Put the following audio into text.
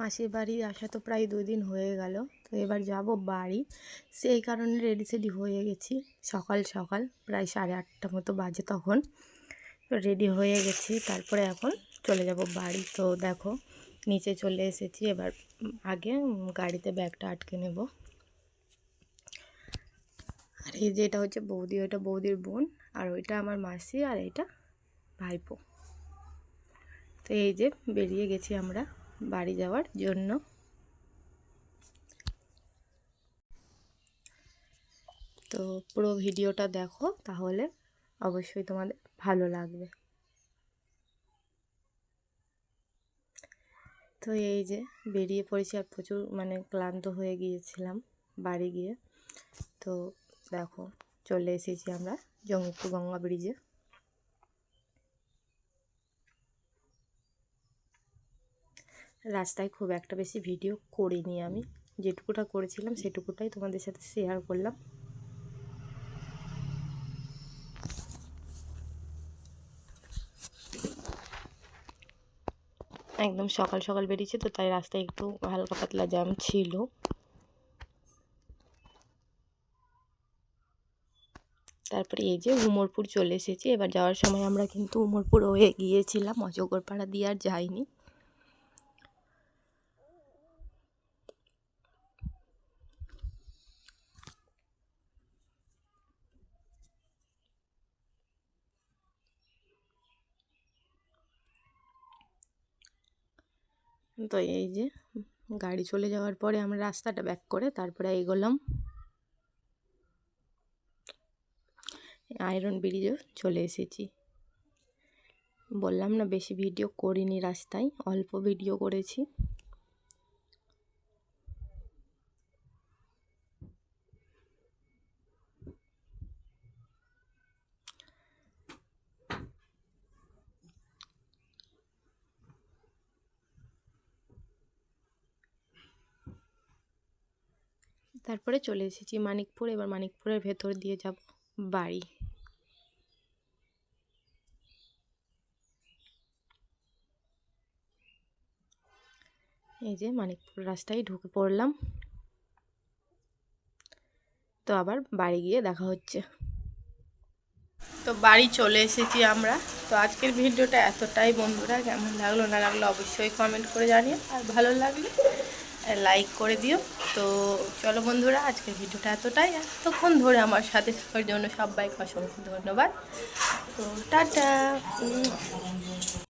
মাসির বাড়ি আসা তো প্রায় দুই দিন হয়ে গেল, তো এবার যাব বাড়ি। সেই কারণে রেডি সেডি হয়ে গেছি, সকাল সকাল, প্রায় সাড়ে আটটা মতো বাজে তখন। তো রেডি হয়ে গেছি, তারপরে এখন চলে যাব বাড়ি। তো দেখো, নিচে চলে এসেছি, এবার আগে গাড়িতে ব্যাগটা আটকে নেব। আর এই যে এটা হচ্ছে বৌদি, ওইটা বৌদির বোন, আর ওইটা আমার মাসি, আর এটা ভাইপো। তো এই যে বেরিয়ে গেছি আমরা। বাড়ি যাওয়ার জন্য। তো পুরো ভিডিওটা দেখো, তাহলে অবশ্যই তোমাদের ভালো লাগবে। তো এই যে বেরিয়ে পড়েছি আর প্রচুর মানে ক্লান্ত হয়ে গিয়েছিলাম বাড়ি গিয়ে। তো দেখো, চলে এসেছি আমরা জঙ্গিপুর গঙ্গা ব্রিজে। রাস্তায় খুব একটা বেশি ভিডিও করিনি আমি। যেটুকুটা করেছিলাম সেটুকুটাই তোমাদের সাথে শেয়ার করলাম। একদম সকাল সকাল বেরিয়েছে তো তাই রাস্তায় একটু হালকা পাতলা জ্যাম ছিল। তারপরে এই যে উমরপুর চলে এসেছি। এবার যাওয়ার সময় আমরা কিন্তু উমরপুর হয়ে গিয়েছিলাম। অজগরপাড়া দিয়ে আর যাইনি। তো এই যে, গাড়ি চলে যাওয়ার পরে আমরা রাস্তাটা ব্যাক করে তারপরে এগোলাম। আয়রন ব্রিজও চলে এসেছি। বললাম না, বেশি ভিডিও করিনি রাস্তায়, অল্প ভিডিও করেছি। তারপরে চলে এসেছি মানিকপুর, এবার মানিকপুরের ভেতর দিয়ে যাব বাড়ি। এই যে মানিকপুর রাস্তায় ঢুকে পড়লাম। তো আবার বাড়ি গিয়ে দেখা হচ্ছে। তো বাড়ি চলে এসেছি আমরা। তো আজকের ভিডিওটা এতটাই বন্ধুরা, কেমন লাগল না লাগল অবশ্যই কমেন্ট করে জানিয়ে আর ভালো লাগলে লাইক করে দিও। তো চলো বন্ধুরা, আজকের ভিডিওটা এতটাই। এতক্ষণ ধরে আমার সাথে থাকার জন্য সবাইকে অসংখ্য ধন্যবাদ। তো টাটা।